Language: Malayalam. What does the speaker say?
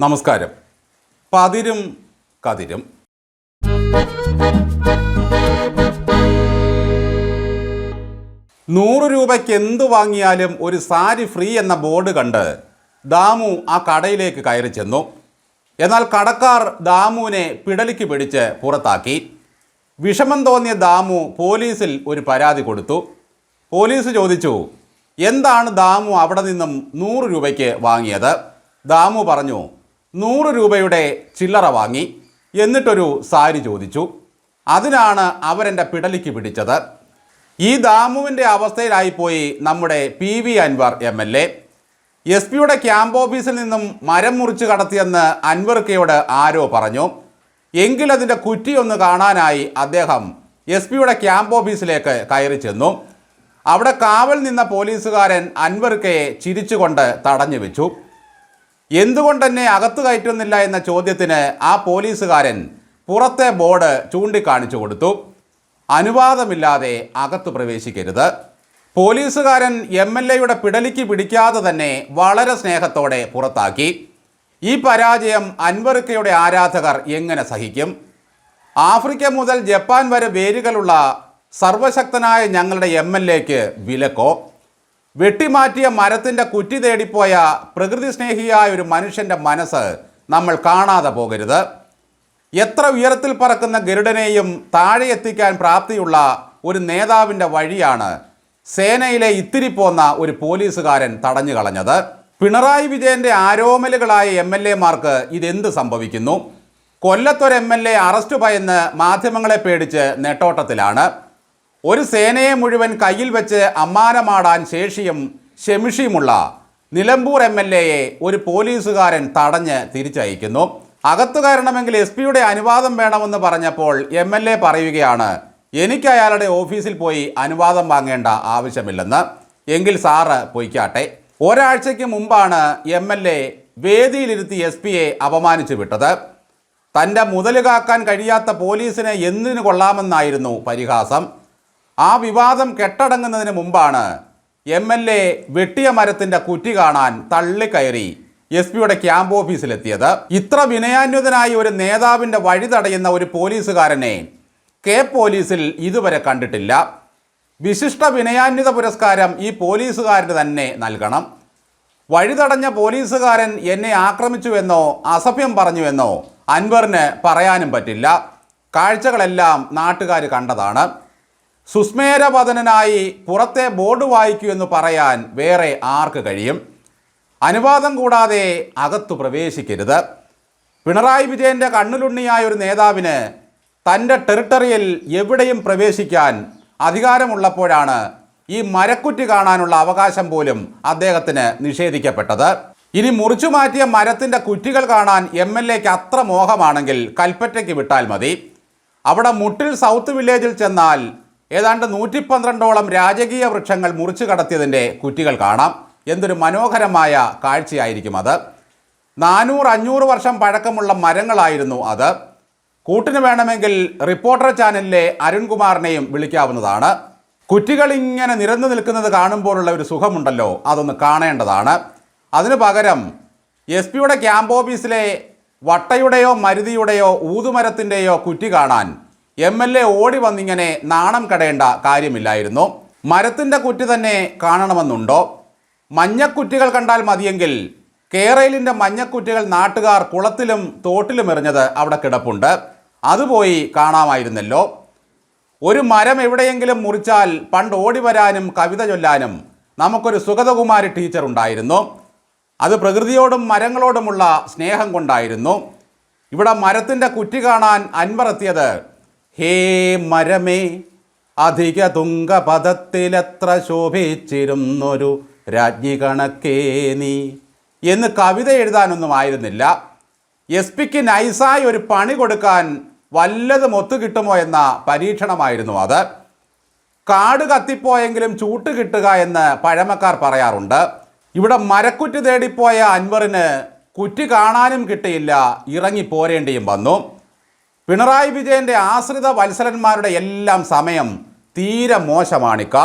നമസ്കാരം. പതിരും കതിരും. നൂറ് രൂപയ്ക്ക് എന്ത് വാങ്ങിയാലും ഒരു സാരി ഫ്രീ എന്ന ബോർഡ് കണ്ട് ദാമു ആ കടയിലേക്ക് കയറി ചെന്നു. എന്നാൽ കടക്കാർ ദാമുവിനെ പിടലിക്ക് പിടിച്ച് പുറത്താക്കി. വിഷമം തോന്നിയ ദാമു പോലീസിൽ ഒരു പരാതി കൊടുത്തു. പോലീസ് ചോദിച്ചു എന്താണ് ദാമു അവിടെ നിന്നും നൂറ് രൂപയ്ക്ക് വാങ്ങിയത്? ദാമു പറഞ്ഞു നൂറ് രൂപയുടെ ചില്ലറ വാങ്ങി എന്നിട്ടൊരു സാരി ചോദിച്ചു. അതിനാണ് അവരെന്റെ പിടലിക്ക് പിടിച്ചത്. ഈ ദാമുവിന്റെ അവസ്ഥയിലായിപ്പോയി നമ്മുടെ P V Anvar M L A. S പിയുടെ ക്യാമ്പ് ഓഫീസിൽ നിന്നും മരം മുറിച്ച് കടത്തിയെന്ന് അൻവർ കെയോട് ആരോ പറഞ്ഞു. എങ്കിലതിന്റെ കുറ്റിയൊന്ന് കാണാനായി അദ്ദേഹം എസ് പിയുടെ ക്യാമ്പ് ഓഫീസിലേക്ക് കയറി ചെന്നു. അവിടെ കാവൽ നിന്ന പോലീസുകാരൻ അൻവർ കെയെ ചിരിച്ചുകൊണ്ട് തടഞ്ഞു വെച്ചു. എന്തുകൊണ്ടെന്നെ അകത്ത് കയറ്റുന്നില്ല എന്ന ചോദ്യത്തിന് ആ പോലീസുകാരൻ പുറത്തെ ബോർഡ് ചൂണ്ടിക്കാണിച്ചു കൊടുത്തു. അനുവാദമില്ലാതെ അകത്ത് പ്രവേശിക്കരുത്. പോലീസുകാരൻ എം എൽ എയുടെ പിടലിക്ക് പിടിക്കാതെ തന്നെ വളരെ സ്നേഹത്തോടെ പുറത്താക്കി. ഈ പരാജയം അൻവർക്കയുടെ ആരാധകർ എങ്ങനെ സഹിക്കും? ആഫ്രിക്ക മുതൽ ജപ്പാൻ വരെ വേരുകളുള്ള സർവശക്തനായ ഞങ്ങളുടെ എം എൽ എക്ക് വിലക്കോ? വെട്ടിമാറ്റിയ മരത്തിന്റെ കുറ്റി തേടിപ്പോയ പ്രകൃതി സ്നേഹിയായ ഒരു മനുഷ്യന്റെ മനസ്സ് നമ്മൾ കാണാതെ പോകരുത്. എത്ര ഉയരത്തിൽ പറക്കുന്ന ഗരുഡനെയും താഴെ എത്തിക്കാൻ പ്രാപ്തിയുള്ള ഒരു നേതാവിന്റെ വഴിയാണ് സേനയിലെ ഇത്തിരി പോന്ന ഒരു പോലീസുകാരൻ തടഞ്ഞു കളഞ്ഞത്. പിണറായി വിജയന്റെ ആരോമലുകളായ എം എൽ എമാർക്ക് ഇതെന്ത് സംഭവിക്കുന്നു? കൊല്ലത്തൊരു എം എൽ എ അറസ്റ്റ് ഭയന്ന് മാധ്യമങ്ങളെ പേടിച്ച് നെട്ടോട്ടത്തിലാണ്. ഒരു സേനയെ മുഴുവൻ കയ്യിൽ വെച്ച് അമ്മാനമാടാൻ ശേഷിയും ശമിഷിയുമുള്ള നിലമ്പൂർ എം എൽ എയെ ഒരു പോലീസുകാരൻ തടഞ്ഞ് തിരിച്ചയക്കുന്നു. അകത്തു കയറണമെങ്കിൽ എസ് പിയുടെ അനുവാദം വേണമെന്ന് പറഞ്ഞപ്പോൾ എം എൽ എ പറയുകയാണ് എനിക്ക് അയാളുടെ ഓഫീസിൽ പോയി അനുവാദം വാങ്ങേണ്ട ആവശ്യമില്ലെന്ന്. എങ്കിൽ സാറ് പൊയ്ക്കാട്ടെ. ഒരാഴ്ചയ്ക്ക് മുമ്പാണ് എം എൽ എ വേദിയിലിരുത്തി എസ് പിയെ അപമാനിച്ചു വിട്ടത്. തന്റെ മുതലുകാക്കാൻ കഴിയാത്ത പോലീസിനെ എന്തിനു കൊള്ളാമെന്നായിരുന്നു പരിഹാസം. ആ വിവാദം കെട്ടടങ്ങുന്നതിന് മുമ്പാണ് എം എൽ എ വെട്ടിയ മരത്തിന്റെ കുറ്റി കാണാൻ തള്ളിക്കയറി എസ് പിയുടെ ക്യാമ്പ് ഓഫീസിലെത്തിയത്. ഇത്ര വിനയാന്വിതനായി ഒരു നേതാവിന്റെ വഴി തടയുന്ന ഒരു പോലീസുകാരനെ കെ പോലീസിൽ ഇതുവരെ കണ്ടിട്ടില്ല. വിശിഷ്ട വിനയാന്വിത പുരസ്കാരം ഈ പോലീസുകാരന് തന്നെ നൽകണം. വഴിതടഞ്ഞ പോലീസുകാരൻ എന്നെ ആക്രമിച്ചുവെന്നോ അസഭ്യം പറഞ്ഞുവെന്നോ അൻവറിന് പറയാനും പറ്റില്ല. കാഴ്ചകളെല്ലാം നാട്ടുകാർ കണ്ടതാണ്. സുസ്മേരവദനായി പുറത്തെ ബോർഡ് വായിക്കൂ എന്ന് പറയാൻ വേറെ ആർക്ക് കഴിയും? അനുവാദം കൂടാതെ അകത്തു പ്രവേശിക്കരുത്. പിണറായി വിജയന്റെ കണ്ണിലുണ്ണിയായ ഒരു നേതാവിന് തന്റെ ടെറിട്ടറിയിൽ എവിടെയും പ്രവേശിക്കാൻ അധികാരമുള്ളപ്പോഴാണ് ഈ മരക്കുറ്റി കാണാനുള്ള അവകാശം പോലും അദ്ദേഹത്തിന് നിഷേധിക്കപ്പെട്ടത്. ഇനി മുറിച്ചു മാറ്റിയ മരത്തിന്റെ കുറ്റികൾ കാണാൻ എം എൽ എക്ക് അത്ര മോഹമാണെങ്കിൽ കൽപ്പറ്റയ്ക്ക് വിട്ടാൽ മതി. അവിടെ മുട്ടിൽ സൗത്ത് വില്ലേജിൽ ചെന്നാൽ ഏതാണ്ട് നൂറ്റി പന്ത്രണ്ടോളം രാജകീയ വൃക്ഷങ്ങൾ മുറിച്ചു കടത്തിയതിന്റെ കുറ്റികൾ കാണാം. എന്തൊരു മനോഹരമായ കാഴ്ചയായിരിക്കും അത്. നാനൂറ് അഞ്ഞൂറ് വർഷം പഴക്കമുള്ള മരങ്ങളായിരുന്നു അത്. കൂട്ടിന് വേണമെങ്കിൽ റിപ്പോർട്ടർ ചാനലിലെ അരുൺകുമാറിനെയും വിളിക്കാവുന്നതാണ്. കുറ്റികൾ ഇങ്ങനെ നിരന്നു നിൽക്കുന്നത് കാണുമ്പോഴുള്ള ഒരു സുഖമുണ്ടല്ലോ അതൊന്ന് കാണേണ്ടതാണ്. അതിനു പകരം എസ് പിയുടെ ക്യാമ്പ് ഓഫീസിലെ വട്ടയുടെയോ മരുതിയുടെയോ ഊതുമരത്തിന്റെയോ കുറ്റി കാണാൻ എം എൽ എ ഓടി വന്നിങ്ങനെ നാണം കടയേണ്ട കാര്യമില്ലായിരുന്നു. മരത്തിന്റെ കുറ്റി തന്നെ കാണണമെന്നുണ്ടോ? മഞ്ഞക്കുറ്റികൾ കണ്ടാൽ മതിയെങ്കിൽ കേരളിന്റെ മഞ്ഞക്കുറ്റികൾ നാട്ടുകാർ കുളത്തിലും തോട്ടിലും എറിഞ്ഞത് അവിടെ കിടപ്പുണ്ട്. അതുപോയി കാണാമായിരുന്നല്ലോ. ഒരു മരം എവിടെയെങ്കിലും മുറിച്ചാൽ പണ്ട് ഓടി വരാനും കവിത ചൊല്ലാനും നമുക്കൊരു സുഗതകുമാരി ടീച്ചർ ഉണ്ടായിരുന്നു. അത് പ്രകൃതിയോടും മരങ്ങളോടുമുള്ള സ്നേഹം കൊണ്ടായിരുന്നു. ഇവിടെ മരത്തിന്റെ കുറ്റി കാണാൻ അൻവർ എത്തിയത് ഹേ മരമേ അധിക തുങ്കപദത്തിലെത്ര ശോഭിച്ചിരുന്നൊരു രാജ്ഞി കണക്കേ നീ. എന്ന് കവിത എഴുതാനൊന്നും ആയിരുന്നില്ല. എസ് പിക്ക് നൈസായി ഒരു പണി കൊടുക്കാൻ വല്ലതും ഒത്തു കിട്ടുമോ എന്ന പരീക്ഷണമായിരുന്നു അത്. കാട് കത്തിപ്പോയെങ്കിലും ചൂട്ട് കിട്ടുക എന്ന് പഴമക്കാർ പറയാറുണ്ട്. ഇവിടെ മരക്കുറ്റി തേടിപ്പോയ അൻവറിന് കുറ്റി കാണാനും കിട്ടിയില്ല ഇറങ്ങി പോരേണ്ടിയും വന്നു. പിണറായി വിജയന്റെ ആശ്രിത വത്സരന്മാരുടെ എല്ലാം സമയം തീരെ മോശമാണിക്ക